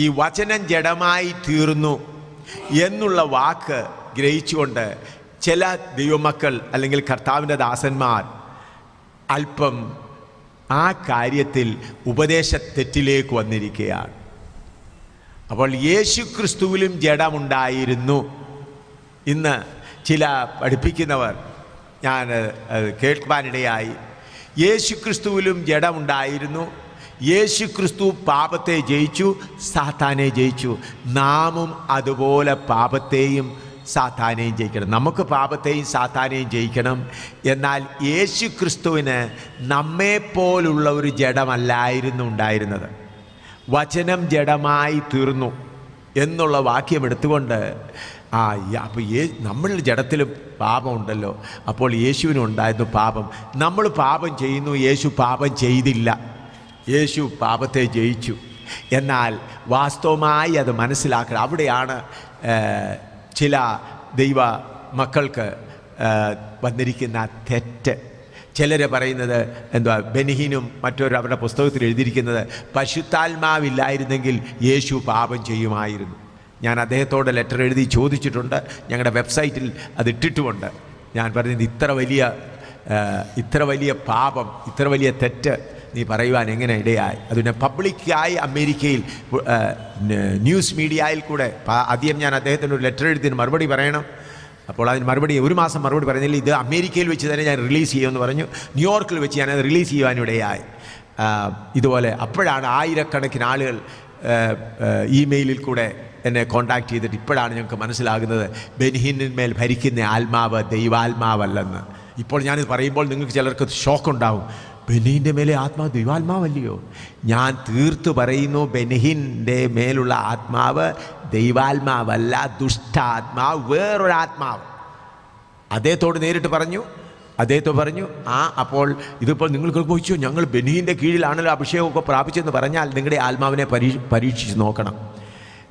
ഈ വചനം ജഡമായി തീർന്നു എന്നുള്ള വാക്ക് ഗ്രഹിച്ചുകൊണ്ട് ചില ദൈവമക്കൾ അല്ലെങ്കിൽ കർത്താവിന്റെ ദാസന്മാർ അല്പം ആ കാര്യത്തിൽ ഉപദേശ തെറ്റിലേക്ക് വന്നിരിക്കുകയാണ്. അപ്പോൾ യേശു ക്രിസ്തുവിലും ജഡമുണ്ടായിരുന്നു. ഇന്ന് ചില പഠിപ്പിക്കുന്നവർ ഞാൻ കേൾക്കുവാനിടയായി. യേശു ക്രിസ്തുവിലും ജഡമുണ്ടായിരുന്നു. യേശു ക്രിസ്തു പാപത്തെ ജയിച്ചു സാത്താനെ ജയിച്ചു. നാമും അതുപോലെ പാപത്തെയും സാത്താനെയും ജയിക്കണം. നമുക്ക് പാപത്തെയും സാത്താനെയും ജയിക്കണം. എന്നാൽ യേശു ക്രിസ്തുവിന് നമ്മെപ്പോലുള്ള ഒരു ജഡമല്ലായിരുന്നു ഉണ്ടായിരുന്നത്. വചനം ജഡമായി തീർന്നു എന്നുള്ള വാക്യം എടുത്തുകൊണ്ട് ആ അപ്പോൾ യേ നമ്മളുടെ ജഡത്തിലും പാപമുണ്ടല്ലോ അപ്പോൾ യേശുവിനുണ്ടായിരുന്നു പാപം. നമ്മൾ പാപം ചെയ്യുന്നു യേശു പാപം ചെയ്തില്ല. യേശു പാപത്തെ ജയിച്ചു. എന്നാൽ വാസ്തവമായി അത് മനസ്സിലാക്കണം അവിടെയാണ് ചില ദൈവ മക്കൾക്ക് വന്നിരിക്കുന്ന തെറ്റ്. ചിലർ പറയുന്നത് എന്തുവാ ബെനിഹീനും മറ്റൊരു അവരുടെ പുസ്തകത്തിൽ എഴുതിയിരിക്കുന്നത് പശുത്താത്മാവില്ലായിരുന്നെങ്കിൽ യേശു പാപം ചെയ്യുമായിരുന്നു. ഞാൻ അദ്ദേഹത്തോട് ലെറ്റർ എഴുതി ചോദിച്ചിട്ടുണ്ട് ഞങ്ങളുടെ വെബ്സൈറ്റിൽ അത് ഇട്ടിട്ടുമുണ്ട്. ഞാൻ പറഞ്ഞത് ഇത്ര വലിയ ഇത്ര വലിയ പാപം ഇത്ര വലിയ തെറ്റ് നീ പറയുവാൻ എങ്ങനെ ഇടയായി? അതിനെ പബ്ലിക്കായി അമേരിക്കയിൽ ന്യൂസ് മീഡിയയിൽ കൂടെ ആദ്യം ഞാൻ അദ്ദേഹത്തിന് ഒരു ലെറ്റർ എഴുതി മറുപടി പറയണം. അപ്പോൾ അതിന് മറുപടി ഒരു മാസം മറുപടി പറഞ്ഞില്ല. ഇത് അമേരിക്കയിൽ വെച്ച് തന്നെ ഞാൻ റിലീസ് ചെയ്യുമെന്ന് പറഞ്ഞു. ന്യൂയോർക്കിൽ വെച്ച് ഞാനത് റിലീസ് ചെയ്യുവാനിടയായി ഇതുപോലെ അപ്പോഴാണ് ആയിരക്കണക്കിന് ആളുകൾ ഇമെയിലിൽ കൂടെ എന്നെ കോണ്ടാക്ട് ചെയ്തിട്ട് ഇപ്പോഴാണ് ഞങ്ങൾക്ക് മനസ്സിലാകുന്നത് ബെനിഹിനിന്മേൽ ഭരിക്കുന്ന ആത്മാവ് ദൈവാത്മാവല്ലെന്ന്. ഇപ്പോൾ ഞാനിത് പറയുമ്പോൾ നിങ്ങൾക്ക് ചിലർക്ക് ഷോക്ക് ഉണ്ടാവും. ബെനിഹിന്റെ മേലെ ആത്മാവ് ദൈവാത്മാവല്ലയോ? ഞാൻ തീർത്തു പറയുന്നു ബെനഹിന്റെ മേലുള്ള ആത്മാവ് ദൈവാത്മാവല്ല ദുഷ്ടാത്മാവ് വേറൊരാത്മാവ്. അദ്ദേഹത്തോട് നേരിട്ട് പറഞ്ഞു അദ്ദേഹത്തോട് പറഞ്ഞു ആ അപ്പോൾ ഇതിപ്പോൾ നിങ്ങൾ ചോദിച്ചു ഞങ്ങൾ ബെനീന്റെ കീഴിലാണല്ലോ അഭിഷേകമൊക്കെ പ്രാപിച്ചെന്ന് പറഞ്ഞാൽ നിങ്ങളുടെ ആത്മാവിനെ പരീ പരീക്ഷിച്ച് നോക്കണം.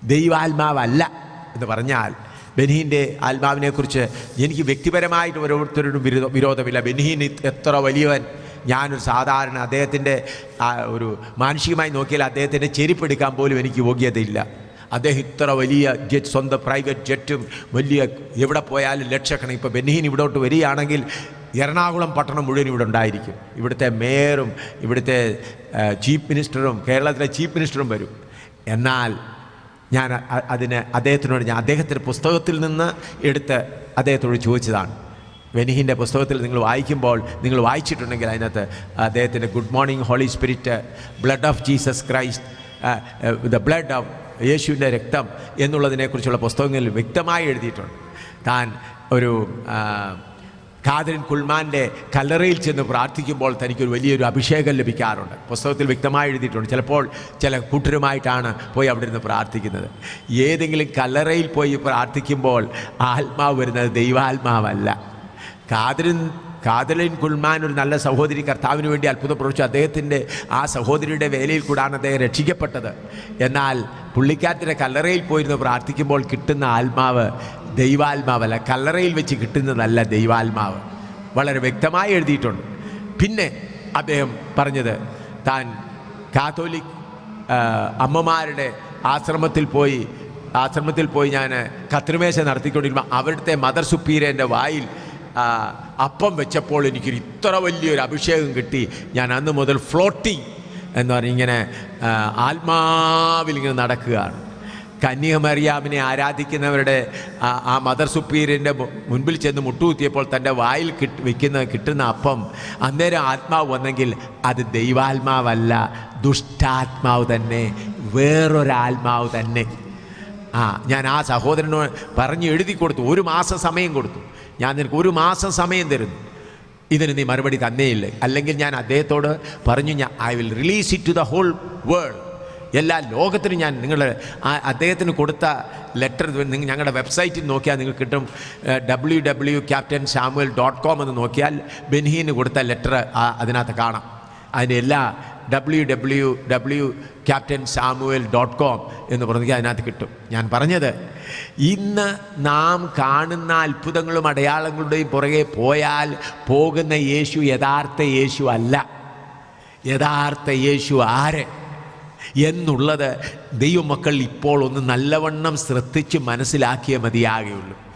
ദൈവാത്മാവല്ല എന്ന് പറഞ്ഞാൽ ബെനീന്റെ ആത്മാവിനെക്കുറിച്ച് എനിക്ക് വ്യക്തിപരമായിട്ട് ഓരോരുത്തരോടും വിരോധ വിരോധമില്ല. ബെനീൻ എത്ര വലിയവൻ ഞാനൊരു സാധാരണ അദ്ദേഹത്തിന്റെ ഒരു മാനുഷികമായി നോക്കിയാൽ അദ്ദേഹത്തിന്റെ ചെരുപ്പെടുക്കാൻ പോലും എനിക്ക് യോഗ്യതയില്ല. അദ്ദേഹം ഇത്ര വലിയ ജെറ്റ് സ്വന്തം പ്രൈവറ്റ് ജെറ്റും വലിയ എവിടെ പോയാലും ലക്ഷക്കണക്കിന് ഇപ്പോൾ ബെന്നീൻ ഇവിടോട്ട് വരികയാണെങ്കിൽ എറണാകുളം പട്ടണം മുഴുവൻ ഇവിടെ ഉണ്ടായിരിക്കും. ഇവിടുത്തെ മേയറും ഇവിടുത്തെ ചീഫ് മിനിസ്റ്ററും കേരളത്തിലെ ചീഫ് മിനിസ്റ്ററും വരും. എന്നാൽ ഞാൻ അതിന് അദ്ദേഹത്തിനോട് ഞാൻ അദ്ദേഹത്തിന്റെ പുസ്തകത്തിൽ നിന്ന് എടുത്ത് അദ്ദേഹത്തോട് ചോദിച്ചതാണ്. വെനിഹിന്റെ പുസ്തകത്തിൽ നിങ്ങൾ വായിക്കുമ്പോൾ നിങ്ങൾ വായിച്ചിട്ടുണ്ടെങ്കിൽ അതിനകത്ത് അദ്ദേഹത്തിന്റെ good morning Holy Spirit blood of Jesus Christ the blood of യേശുവിന്റെ രക്തം എന്നുള്ളതിനെക്കുറിച്ചുള്ള പുസ്തകങ്ങളിൽ വ്യക്തമായി എഴുതിയിട്ടുണ്ട്. താൻ ഒരു ഖാദിൻ കുൽമാന്റെ കല്ലറയിൽ ചെന്ന് പ്രാർത്ഥിക്കുമ്പോൾ തനിക്കൊരു വലിയൊരു അഭിഷേകം ലഭിക്കാറുണ്ട്. പുസ്തകത്തിൽ വ്യക്തമായി എഴുതിയിട്ടുണ്ട്. ചിലപ്പോൾ ചില കൂട്ടരുമായിട്ടാണ് പോയി അവിടെ നിന്ന് പ്രാർത്ഥിക്കുന്നത്. ഏതെങ്കിലും കല്ലറയിൽ പോയി പ്രാർത്ഥിക്കുമ്പോൾ ആത്മാവ് വരുന്നത് ദൈവാത്മാവല്ല. ഖാദിൻ കാതലിൻ കുൽമാൻ ഒരു നല്ല സഹോദരി കർത്താവിന് വേണ്ടി അത്ഭുതം പ്രവർത്തിച്ചു അദ്ദേഹത്തിന്റെ ആ സഹോദരിയുടെ വേലയിൽ കൂടാണ് അദ്ദേഹം രക്ഷിക്കപ്പെട്ടത്. എന്നാൽ പുള്ളിക്കാത്തിന്റെ കല്ലറയിൽ പോയിരുന്ന് പ്രാർത്ഥിക്കുമ്പോൾ കിട്ടുന്ന ആത്മാവ് ദൈവാത്മാവല്ല കല്ലറയിൽ വെച്ച് കിട്ടുന്നതല്ല ദൈവാത്മാവ്. വളരെ വ്യക്തമായി എഴുതിയിട്ടുണ്ട്. പിന്നെ അദ്ദേഹം പറഞ്ഞത് താൻ കാത്തോലിക് അമ്മമാരുടെ ആശ്രമത്തിൽ പോയി ആശ്രമത്തിൽ പോയി ഞാൻ കത്രിമേശ നടത്തിക്കൊണ്ടിരുമ്പോൾ അവിടുത്തെ മദർ സുപ്പീരേന്റെ വായിൽ അപ്പം വെച്ചപ്പോൾ എനിക്കൊരു ഇത്ര വലിയൊരു അഭിഷേകം കിട്ടി. ഞാൻ അന്ന് മുതൽ ഫ്ലോട്ടിങ് എന്ന് പറഞ്ഞ് ഇങ്ങനെ ആത്മാവിൽ ഇങ്ങനെ നടക്കുകയാണ്. കന്യകമറിയാമിനെ ആരാധിക്കുന്നവരുടെ ആ മദർ സുപ്പീരിയന്റെ മുൻപിൽ ചെന്ന് മുട്ടുകുത്തിയപ്പോൾ തന്റെ വായിൽ കിട്ട് വെക്കുന്ന കിട്ടുന്ന അപ്പം അന്നേരം ആത്മാവ് വന്നെങ്കിൽ അത് ദൈവാത്മാവല്ല ദുഷ്ടാത്മാവ് തന്നെ വേറൊരാത്മാവ് തന്നെ. ആ ഞാൻ ആ സഹോദരനോട് പറഞ്ഞ് എഴുതി കൊടുത്തു. ഒരു മാസം സമയം കൊടുത്തു. ഞാൻ നിനക്ക് ഒരു മാസം സമയം തരുന്നു. ഇതിന് നീ മറുപടി തന്നേയില്ല? അല്ലെങ്കിൽ ഞാൻ അദ്ദേഹത്തോട് പറഞ്ഞു ഞാൻ I will release it to the whole world എല്ലാ ലോകത്തിനും ഞാൻ നിങ്ങൾ അദ്ദേഹത്തിന് കൊടുത്ത ലെറ്റർ നിങ്ങൾ ഞങ്ങളുടെ വെബ്സൈറ്റിൽ നോക്കിയാൽ നിങ്ങൾക്ക് കിട്ടും. W W captain Samuel dot com എന്ന് നോക്കിയാൽ ബെൻഹീന് കൊടുത്ത ലെറ്റർ അതിനകത്ത് കാണാം. അതിന്റെ എല്ലാ W W W captain Samuel dot com എന്ന് പറഞ്ഞാൽ അതിനകത്ത് കിട്ടും. ഞാൻ പറഞ്ഞത് ഇന്ന് നാം കാണുന്ന അത്ഭുതങ്ങളും അടയാളങ്ങളുടെയും പുറകെ പോയാൽ പോകുന്ന യേശു യഥാർത്ഥ യേശു അല്ല. യഥാർത്ഥ യേശു ആര്? എന്നുള്ളത് ദൈവമക്കൾ ഇപ്പോൾ ഒന്ന് നല്ലവണ്ണം ശ്രദ്ധിച്ച് മനസ്സിലാക്കിയേ മതിയാകുകയുള്ളൂ